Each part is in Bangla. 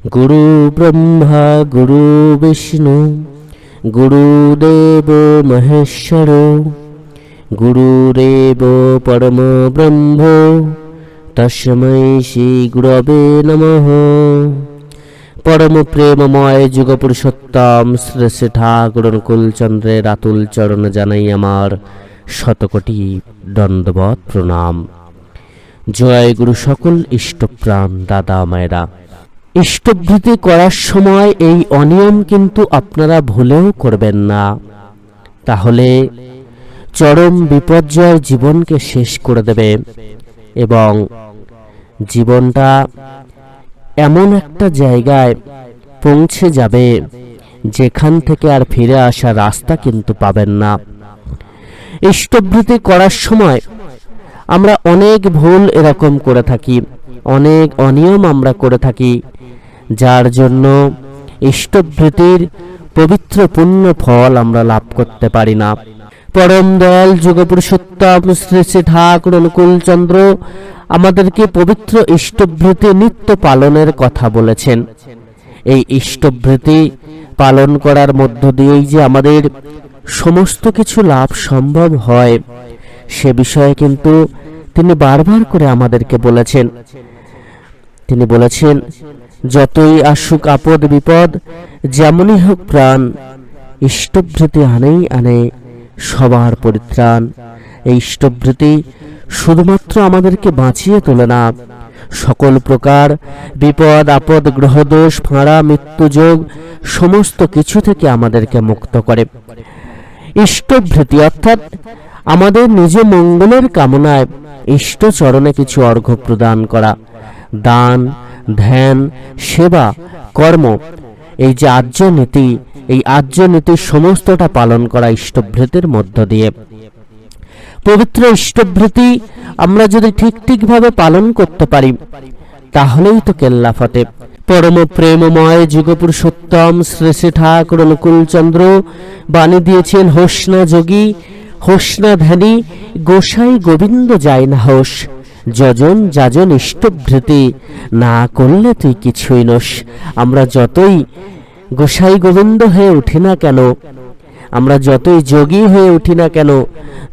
গুরু ব্রহ্মা গুরু বিষ্ণু গুরুদেব মহেশ্বর গুরুরেব পরম ব্রহ্ম তস্মৈ শ্রী গুরবে নমঃ পরম প্রেমময় যুগ পুরুষোত্তম শ্রী শ্রী ঠাকুর কুলচন্দ্রের আতুল চরণ জানাই আমার শতকোটি দণ্ডবত প্রণাম জয় গুরু সকল ইষ্টপ্রাণ দাদা মায়েরা ইষ্টভৃতি করার সময় এই অনিয়ম কিন্তু আপনারা ভুলেও করবেন না। তাহলে চরম বিপর্যয় জীবনকে শেষ করে দেবে এবং জীবনটা এমন একটা জায়গায় পৌঁছে যাবে যেখান থেকে আর ফিরে আসার রাস্তা কিন্তু পাবেন না। ইষ্টভৃতি করার সময় আমরা অনেক ভুল এরকম করে থাকি, অনেক অনিয়ম আমরা করে থাকি যার জন্য ইষ্টভৃতির পবিত্র পুণ্য ফল আমরা লাভ করতে পারি না। পরম দয়াল যুগপুরুষোত্তম শ্রী শ্রী ঠাকুর অনুকূল চন্দ্র আমাদেরকে পবিত্র ইষ্টভৃতি নিত্য পালনের কথা বলেছেন। এই ইষ্টভৃতি পালন করার মধ্য দিয়েই যে আমাদের সমস্ত কিছু লাভ সম্ভব হয়, সে বিষয়ে কিন্তু তিনি বারবার করে আমাদেরকে বলেছেন। তিনি বলেছেন যতই আসুক আপদ বিপদ, যেমনই হোক প্রাণ, ইষ্টভৃতি আনেই আনে সবার পরিত্রাণ। এই ইষ্টভৃতি শুধুমাত্র আমাদেরকে বাঁচিয়ে তোলে না, সকল প্রকার বিপদ, আপদ, গ্রহদোষ, ফাঁড়া মৃত্যুযোগ সমস্ত কিছু থেকে আমাদেরকে মুক্ত করে। ইষ্টভৃতি অর্থাৎ আমাদের নিজ মঙ্গলের কামনায় ইষ্ট চরণে কিছু অর্ঘ্য প্রদান করা, দান ধ্যান, সেবা, কর্ম, এই যে আর্য এই আর্য সমস্তটা পালন করা ইষ্টভৃতির মধ্য দিয়ে। পবিত্র ইষ্টভৃতি আমরা যদি ঠিক ঠিকভাবে পালন করতে পারি, তাহলেই তো কেল্লা ফতে পরম প্রেমময় যুগপুরুষোত্তম শ্রী শ্রী ঠাকুর অনুকূলচন্দ্র বাণী দিয়েছেন হোসনা যোগী হোসনা ধ্যানী, গোসাই গোবিন্দ যায় না হোস। যজন যাজন ইষ্টভৃতি। না করলে তুই কিছুই নস। আমরা যতই গোসাই গোবিন্দ হয়ে উঠি না কেন, আমরা যতই যোগী হয়ে উঠি না কেন,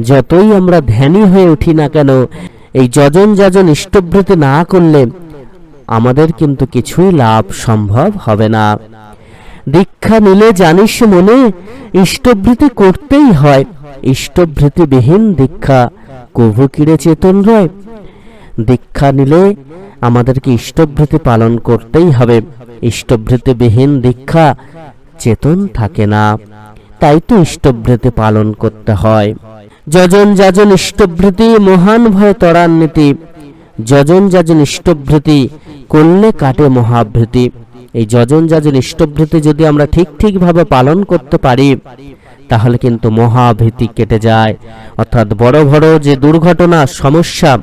যতই আমরা ধ্যানী হয়ে উঠি না কেন, এই যজন যাজন ইষ্টভৃতি না করলে আমাদের কিন্তু কিছুই লাভ সম্ভব হবে না। দীক্ষা নিলে জানিস মনে, ইষ্টভৃতি করতেই হয়। ইষ্টভৃতিবিহীন দীক্ষা, কভু কিরে চেতন রয়? দীক্ষা নিলে আমাদেরকে ইষ্টভৃতি পালন করতেই হবে। ইষ্টভৃতিবিহীন দীক্ষা চেতন থাকে না। তাই তো ইষ্টভৃতি পালন করতে হয়। যজন যাজন ইষ্টভৃতি মহান ভয় ত্বরান্বিতি। যজন যাজন ইষ্টভৃতি করলে কাটে মহাভৃতি। এই যজন যাজন ইষ্টভৃতি যদি আমরা ঠিক ঠিকভাবে পালন করতে পারি, তাহলে কিন্তু মহাভীতি কেটে যায়। অর্থাৎ বড় বড় যে দুর্ঘটনা, সমস্যা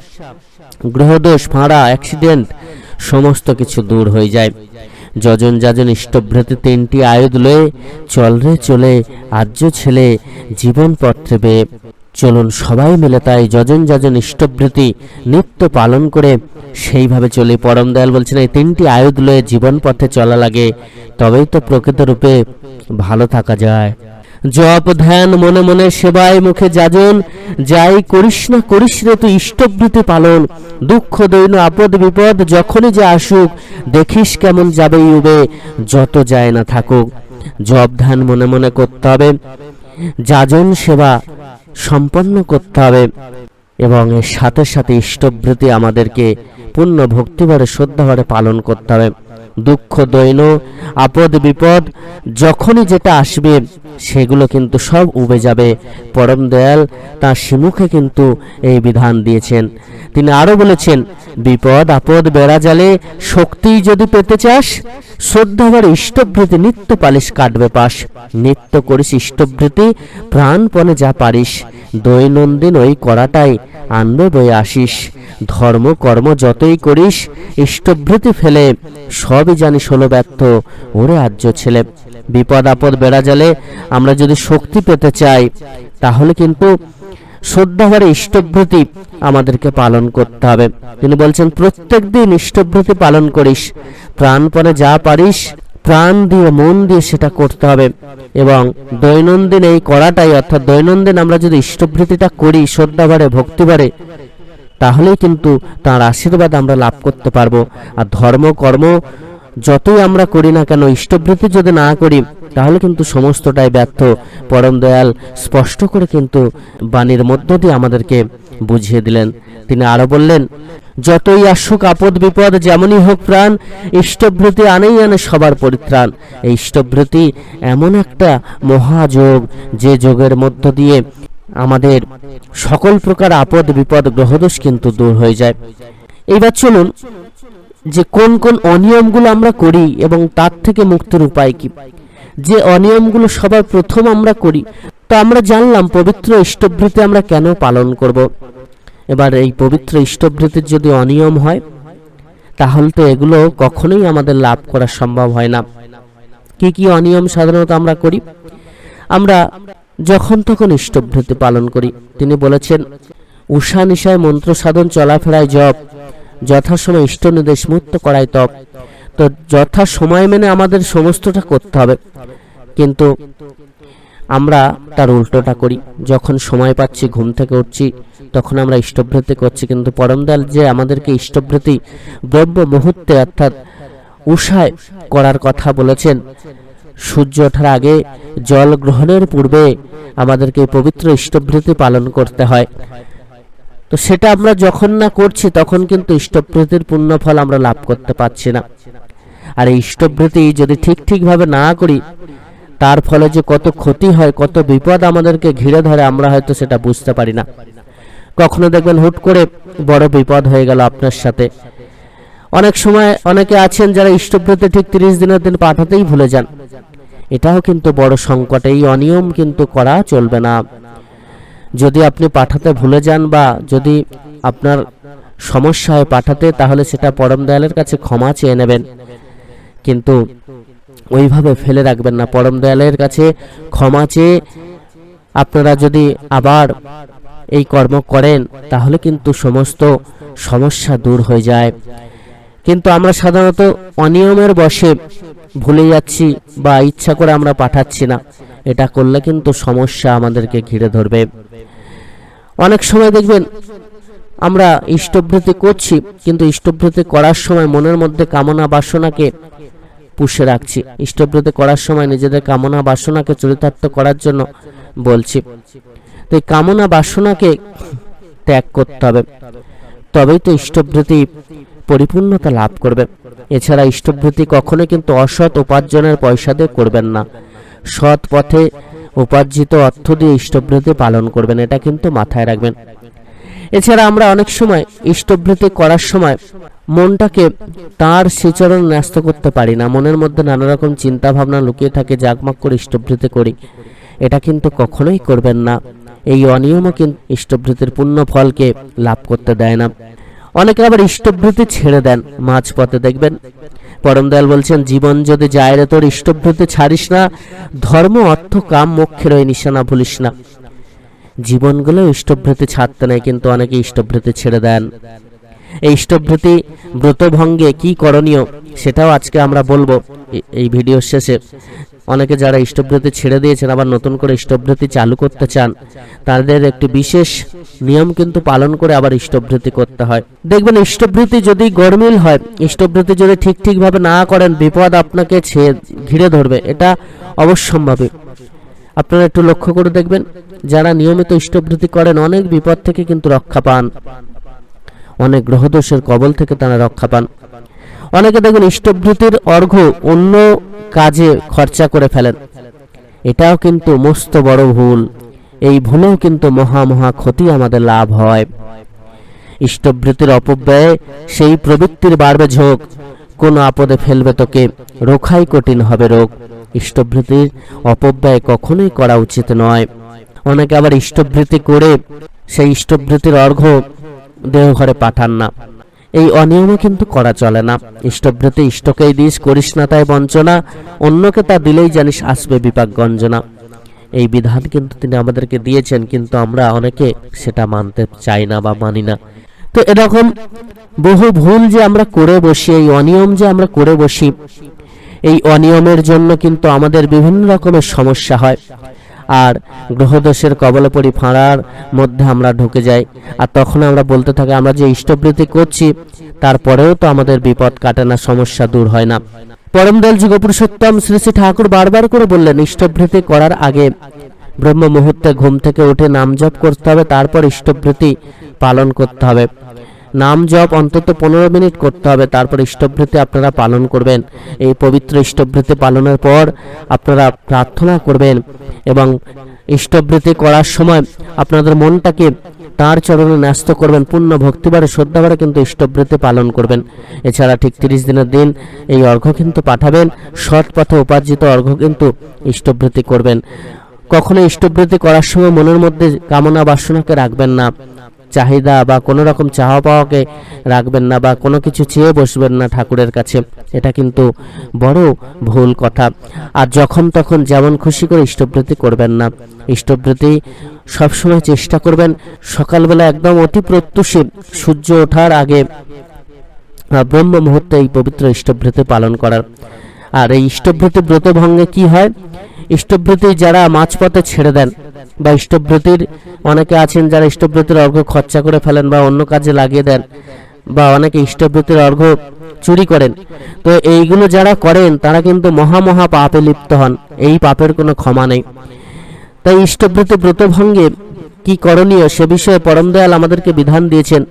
গ্রহদোষ, ফাঁড়া, অ্যাক্সিডেন্ট, সমস্ত কিছু দূর হয়ে যায়। যজন যাজন ইষ্টভৃতি তিনটি আয়ুধ লয়ে চল রে চলে, আর্য ছেলে জীবন পত্রে বেয়ে চলুন সবাই মিলে তাই যজন যাজন ইষ্টভৃতি নিত্য পালন করে, সেইভাবে চলে। পরম দয়াল বলছেন, এই তিনটি আয়ুধ লয়ে জীবন পথে চলা লাগে, তবেই তো প্রকৃত রূপে ভালো থাকা যায়। জপ, ধ্যান, মনে মনে সেবায় মুখে যাজন। যাই করিস না করিস রে তুই ইষ্টভৃতি পালন। দুঃখ, দৈন, আপদ, বিপদ যখনই যে আসুক, দেখিস কেমন যাবে ইউবে যত যায় না থাকুক। জপ, ধ্যান মনে মনে করতে হবে। যাজন, সেবা সম্পন্ন করতে হবে। এবং এর সাথে সাথে ইষ্টভৃতি আমাদেরকে পূর্ণ ভক্তিভরে, শ্রদ্ধাভরে পালন করতে হবে। দুঃখ, দৈন, আপদ, বিপদ, যখনই যেটা আসবে, সেগুলো কিন্তু সব উবে যাবে। পরম দয়াল তার সিমুখে কিন্তু এই বিধান দিয়েছেন। তিনি আরও বলেছেন, বিপদ, আপদ বেড়া জালে শক্তি যদি পেতে চাস শ্রদ্ধাবার ইষ্টভৃতি নিত্য পালিশ কাটবে পাশ। নিত্য করিস ইষ্টভৃতি, প্রাণপণে যা পারিস। দৈনন্দিন ওই করাটাই আনবে বয়ে আসিস। ধর্ম, কর্ম যতই করিস, ইষ্টভৃতি ফেলে সবই জানিস হলো ব্যর্থ ওরে আর্য ছেলে। বিপদ আপদ বেড়া জালে আমরা যদি শক্তি পেতে চাই, তাহলে কিন্তু শ্রদ্ধাভরে ইষ্টভৃতি আমাদেরকে পালন করতে হবে। তিনি বলছেন, প্রত্যেক দিন ইষ্টভৃতি পালন করিস। প্রাণপণে যা পারিস, প্রাণ দিয়ে, মন দিয়ে সেটা করতে হবে। এবং দৈনন্দিন এই করাটাই, অর্থাৎ দৈনন্দিন আমরা যদি ইষ্টভৃতিটা করি শ্রদ্ধাভরে ভক্তিভরে, তাহলেই কিন্তু তার আশীর্বাদ আমরা লাভ করতে পারব। আর ধর্ম, কর্ম যতই আমরা করি না কেন ইষ্টবৃত্তি যদি না করি, তাহলে কিন্তু সমস্তটাই ব্যর্থ। পরম দয়াল স্পষ্ট করে কিন্তু বাণীর মধ্য দিয়ে আমাদেরকে বুঝিয়ে দিলেন। তিনি আরও বললেন, যতই আসুক আপদ বিপদ, যেমনই হোক প্রাণ ইষ্টবৃত্তি আনেই আনে সবার পরিত্রাণ। এই ইষ্টবৃত্তি এমন একটা মহাযোগ যে যোগের মধ্য দিয়ে আমাদের সকল প্রকার আপদ বিপদ গ্রহদোষ কিন্তু দূর হয়ে যায়। এইবার চলুন যে কোন কোন অনিয়মগুলো আমরা করি এবং তার থেকে মুক্তির উপায় কি? যে অনিয়মগুলো সবার প্রথম আমরা করি, তো আমরা জানলাম পবিত্র ইষ্টভৃতি আমরা কেন পালন করব। এবার এই পবিত্র ইষ্টভৃতির যদি অনিয়ম হয়, তাহলে তো এগুলো কখনোই আমাদের লাভ করা সম্ভব হয় না। কি কি অনিয়ম সাধারণত আমরা করি? আমরা যখন তখন ইষ্টভৃতি পালন করি। তিনি বলেছেন, উষা নিশায় মন্ত্র সাধন চলাফেরায় জপ যথাসময় ইষ্ট নির্দেশ মুক্ত করাই তপ। তো যথা সময় মেনে আমাদের সমস্তটা করতে হবে। কিন্তু আমরা তার উল্টোটা করি। যখন সময় পাচ্ছি, ঘুম থেকে উঠছি, তখন আমরা ইষ্টভৃতি করছি। কিন্তু পরমদয়াল যে আমাদেরকে ইষ্টভৃতি ব্রহ্ম মুহূর্তে অর্থাৎ উষায় করার কথা বলেছেন, সূর্য ওঠার আগে জল গ্রহণের পূর্বে আমাদেরকে পবিত্র ইষ্টভৃতি পালন করতে হয়। তো সেটা আমরা যখন না করছি, তখন কিন্তু ইষ্টভৃতির পূর্ণ ফল আমরা লাভ করতে পারছি না। আর এই যদি ঠিক ঠিকভাবে না করি, তার ফলে যে কত ক্ষতি হয়, কত বিপদ আমাদেরকে ঘিরে ধরে, আমরা হয়তো সেটা বুঝতে পারি না। কখনো দেখবেন হুট করে বড় বিপদ হয়ে গেল আপনার সাথে। অনেক সময় অনেকে আছেন যারা ইষ্টভৃতি ঠিক তিরিশ দিনের দিন পাঠাতেই ভুলে যান। এটাও কিন্তু বড় সংকট, এই অনিয়ম কিন্তু করা চলবে না। যদি আপনি পাঠাতে ভুলে যান বা যদি আপনার সমস্যা হয় পাঠাতে, তাহলে সেটা পরম দয়ালের কাছে ক্ষমা চেয়ে নেবেন। কিন্তু ওইভাবে ফেলে রাখবেন না। পরম দয়ালের কাছে ক্ষমা চেয়ে আপনারা যদি আবার এই কর্ম করেন, তাহলে কিন্তু সমস্ত সমস্যা দূর হয়ে যায়। কিন্তু আমরা সাধারণত অনিয়মের বশে ভুলে যাচ্ছি বা ইচ্ছা করে আমরা পাঠাচ্ছি না। এটা করলে কিন্তু সমস্যা আমাদেরকে ঘিরে ধরবে। অনেক সময় দেখবেন, আমরা ইষ্টভৃতি করছি, কিন্তু ইষ্টভৃতি করার সময় মনের মধ্যে কামনা বাসনাকে পুষে রাখছি। ইষ্টভৃতি করার সময় নিজেদের কামনা বাসনাকে চরিতার্থ করার জন্য বলছি। তো এই কামনা বাসনাকে ত্যাগ করতে হবে। তবেই তো ইষ্টভৃতি পরিপূর্ণতা লাভ করবে। এছাড়া ইষ্টভৃতি কখনো কিন্তু অসৎ উপার্জনের পয়সা দিয়ে করবেন না। সৎ পথে উপার্জিত অর্থ দিয়ে ইষ্টভৃতি পালন করবেন, এটা কিন্তু মাথায় রাখবেন। এছাড়া আমরা অনেক সময় ইষ্টভৃতি করার সময় মনটাকে তার শ্রীচরণ ন্যস্ত করতে পারি না। মনের মধ্যে নানা রকম চিন্তা ভাবনা লুকিয়ে থাকে জাগমাগ করে ইষ্টভৃতি করি। এটা কিন্তু কখনোই করবেন না। এই অনিয়মও কিন্তু ইষ্টভৃতির পূর্ণ ফলকে লাভ করতে দেয় না। অনেকে আবার ইষ্টভৃতি ছেড়ে দেন মাঝপথে, দেখবেন? পরম দয়াল বলছেন, জীবন যদি যায় রে তোর, ইষ্টভৃতি ছাড়িস না, ধর্ম, অর্থ, কাম, মোক্ষের ওই নিশানা ভুলিস না। জীবনগুলো ইষ্টভৃতি ছাড়তে নেই, কিন্তু অনেকে ইষ্টভৃতি ছেড়ে দেন। এই ইষ্টভৃতি ব্রতভঙ্গে কি করণীয়, সেটাও আজকে আমরা বলব এই ভিডিও শেষে। অনেকে যারা ইষ্টভৃতি ছেড়ে দিয়েছেন, আবার নতুন করে ইষ্টভৃতি চালু করতে চান, তাদের একটি বিশেষ নিয়ম কিন্তু পালন করে আবার ইষ্টভৃতি করতে হয়। দেখবেন ইষ্টভৃতি যদি গরমিল হয় ইষ্টভৃতি যদি ঠিক ঠিকভাবে না করেন, বিপদ আপনাকে ঘিরে ধরবে। এটা অবশ্যম্ভাবী। আপনারা একটু লক্ষ্য করে দেখবেন, যারা নিয়মিত ইষ্টভৃতি করেন, অনেক বিপদ থেকে কিন্তু রক্ষা পান। অনেক গ্রহদোষের কবল থেকে তারা রক্ষা পান। অনেকে দেখবেন ইষ্টভৃতির অর্ঘ্য অন্য কাজে খরচা করে ফেলেন। এটাও কিন্তু মস্ত বড় ভুল। এই ভুলেও কিন্তু মহা মহা ক্ষতি আমাদের লাভ হয়। ইষ্টভৃতির অপব্যয়ে সেই প্রবৃত্তির বাড়বে ঝোঁক। কোন আপদে ফেলবে তোকে। রোখাই কঠিন হবে রোগ। ইষ্টভৃতির অপব্যয় কখনোই করা উচিত নয়। অনেকে আবার ইষ্টভৃতি করে সেই ইষ্টভৃতির অর্ঘ্য দেহঘরে পাঠান না। এই অনিয়মও কিন্তু করা চলে না। ইষ্টভৃতি ইষ্টকেই দিস, করিস না তাই বঞ্চনা। অন্যকে তা দিলেই জানিস আসবে বিপাক গঞ্জনা। এই বিধান কিন্তু তিনি আমাদেরকে দিয়েছেন, কিন্তু আমরা অনেকে সেটা মানতে চাই না বা মানি না। তো এরকম বহু ভুল যে আমরা করে বসি, এই অনিয়ম যে আমরা করে বসি, এই অনিয়মের জন্য কিন্তু আমাদের বিভিন্ন রকমের সমস্যা হয়। আর গ্রহদোষের কবলে পড়ি ফাঁড়ার মধ্যে আমরা ঢুকে যাই। আর তখন আমরা বলতে থাকি, আমরা যে ইষ্টবৃত্তি করছি, তারপরেও তো আমাদের বিপদ কাটে না, সমস্যা দূর হয় না। পরমদল যুগপুরুষোত্তম শ্রী শ্রী ঠাকুর বারবার করে বললেন, ইষ্টবৃত্তি করার আগে ব্রহ্ম মুহূর্তে ঘুম থেকে উঠে নাম জপ করতে হবে, তারপর ইষ্টবৃত্তি পালন করতে হবে। নাম জপ অন্তত পনেরো মিনিট করতে হবে, তারপর ইষ্টবৃত্তি আপনারা পালন করবেন। এই পবিত্র ইষ্টবৃত্তি পালনের পর আপনারা প্রার্থনা করবেন এবং ইষ্টবৃত্তি করার সময় আপনাদের মনটাকে তার চরণে ন্যস্ত করবেন, পূর্ণ ভক্তিবারে শ্রদ্ধাবারে কিন্তু ইষ্টবৃত্তি পালন করবেন। এছাড়া ঠিক তিরিশ দিনের দিন এই অর্ঘ্য কিন্তু পাঠাবেন, সৎ পথে উপার্জিত অর্ঘ্য কিন্তু ইষ্টবৃত্তি করবেন। কখনো ইষ্টবৃত্তি করার সময় মনের মধ্যে কামনা বাসনাকে রাখবেন না। চাহিদা বা কোনো রকম চাওয়া পাওয়াকে রাখবেন না বা কোনো কিছু চেয়ে বসবেন না ঠাকুরের কাছে। এটা কিন্তু বড় ভুল কথা। আর যখন তখন যেমন খুশি করে ইষ্টবৃত্তি করবেন না। ইষ্টবৃত্তি সবসময় চেষ্টা করবেন, সকালবেলা একদম অতি প্রত্যুষে সূর্য ওঠার আগে ব্রহ্ম মুহূর্তে এই পবিত্র ইষ্টবৃত্তি পালন করার। আর এই ইষ্টবৃত্তি ব্রত ভঙ্গে কি হয়? ইষ্টবৃত্তি যারা মাঝপথে ছেড়ে দেন বা ইষ্টবৃত্তির অনেকে আছেন যারা ইষ্টবৃত্তির অর্ঘ খরচা করে ফেলেন বা অন্য কাজে লাগিয়ে দেন বা অনেকে ইষ্টবৃত্তির অর্ঘ চুরি করেন, তো এইগুলো যারা করেন তারা কিন্তু মহা মহা পাপে লিপ্ত হন, এই পাপের কোনো ক্ষমা নেই। তাই ইষ্টবৃত্তি ব্রতভঙ্গে কি করণীয় সে বিষয়ে পরম দয়াল আমাদেরকে বিধান দিয়েছেন,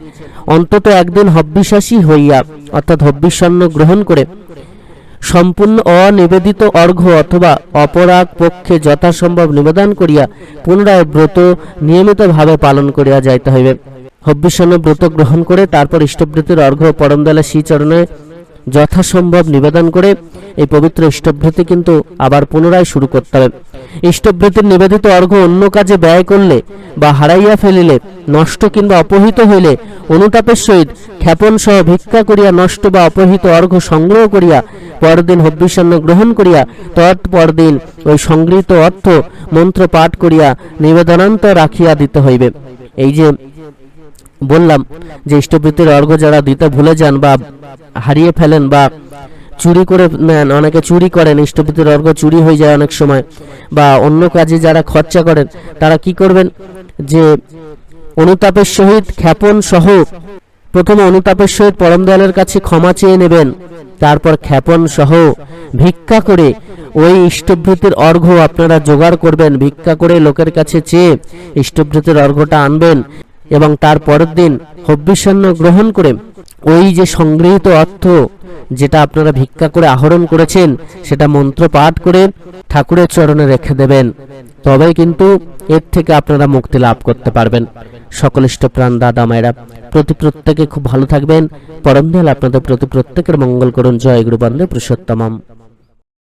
অন্তত একদিন হব্বিশ্বাসী হইয়া, অর্থাৎ হব্বিস্বন্ন গ্রহণ করে সম্পূর্ণ অনিবেদিত অর্ঘ্য অথবা অপরাগ পক্ষে যথাসম্ভব নিবেদন করিয়া পুনরায় ব্রত নিয়মিতভাবে পালন করিয়া যাইতে হইবে। হব্বিস্বন্ন ব্রত গ্রহণ করে তারপর ইষ্টবৃত্তির অর্ঘ্য পরমদলা শ্রীচরণে যথাসম্ভব নিবেদন করে এই পবিত্র ইষ্টবৃত্তি কিন্তু আবার পুনরায় শুরু করতে হবে ইষ্টবৃত্তির নিবেদিত অর্ঘ্য অন্য কাজে ব্যয় করলে বা হারাইয়া ফেলিলে, নষ্ট কিংবা অপহৃত হইলে, অনুতাপের সহিত ক্ষেপণ সহ ভিক্ষা করিয়া নষ্ট বা অপহৃত অর্ঘ্য সংগ্রহ করিয়া পরদিন হব্বিষণ্ণ গ্রহণ করিয়া, তৎপরদিন ওই সংগৃহীত অর্থ মন্ত্র পাঠ করিয়া নিবেদনান্ত রাখিয়া দিতে হইবে। এই যে বললাম যে ইষ্টবৃত্তির অর্ঘ্য যারা দিতে ভুলে যান বা হারিয়ে ফেলেন বা চুরি করে নেন, অনেকে চুরি করেন ইষ্টবৃত্তির অর্ঘ চুরি হয়ে যায় অনেক সময়। বা অন্য কাজে যারা খরচা করেন, তারা কি করবেন? যে অনুতাপের সহিত ক্ষেপণ সহ প্রথমে অনুতাপের সহিত পরম দয়ালের কাছে ক্ষমা চেয়ে নেবেন। তারপর ক্ষেপণ সহ ভিক্ষা করে ওই ইষ্টবৃত্তির অর্ঘ্য আপনারা জোগাড় করবেন, ভিক্ষা করে লোকের কাছে চেয়ে ইষ্টবৃত্তির অর্ঘ্যটা আনবেন। এবং তার পরের দিন হব্বিষণ্য গ্রহণ করে ওই যে সংগৃহীত অর্থ যেটা আপনারা ভিক্ষা করে আহরণ করেছেন, সেটা মন্ত্র পাঠ করে ঠাকুরের চরণে রেখে দেবেন। তবেই কিন্তু এর থেকে আপনারা মুক্তি লাভ করতে পারবেন। সকলিষ্ট প্রাণ দাদা মায়েরা, প্রতি প্রত্যেকে খুব ভালো থাকবেন। পরম আপনাদের প্রতি প্রত্যেকের মঙ্গল করুন। জয় গুরু বন্দে পুরুষোত্তমম।